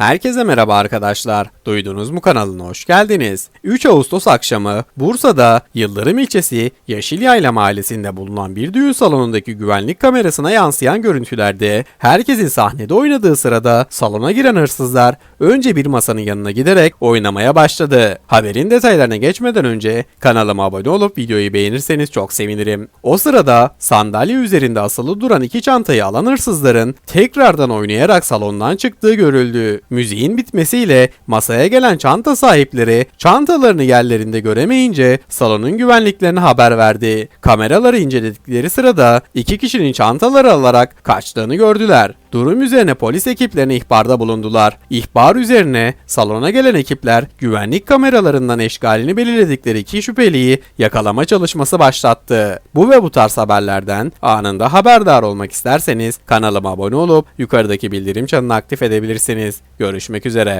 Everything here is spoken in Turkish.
Herkese merhaba arkadaşlar. Duydunuz mu kanalına hoş geldiniz. 3 Ağustos akşamı Bursa'da Yıldırım ilçesi Yeşilyayla mahallesinde bulunan bir düğün salonundaki güvenlik kamerasına yansıyan görüntülerde herkesin sahnede oynadığı sırada salona giren hırsızlar önce bir masanın yanına giderek oynamaya başladı. Haberin detaylarına geçmeden önce kanalıma abone olup videoyu beğenirseniz çok sevinirim. O sırada sandalye üzerinde asılı duran iki çantayı alan hırsızların tekrardan oynayarak salondan çıktığı görüldü. Müziğin bitmesiyle masaya gelen çanta sahipleri çantalarını yerlerinde göremeyince salonun güvenliklerine haber verdi. Kameraları inceledikleri sırada iki kişinin çantaları alarak kaçtığını gördüler. Durum üzerine polis ekiplerine ihbarda bulundular. İhbar üzerine salona gelen ekipler güvenlik kameralarından eşgalini belirledikleri iki şüpheliyi yakalama çalışması başlattı. Bu ve bu tarz haberlerden anında haberdar olmak isterseniz kanalıma abone olup yukarıdaki bildirim çanını aktif edebilirsiniz. Görüşmek üzere.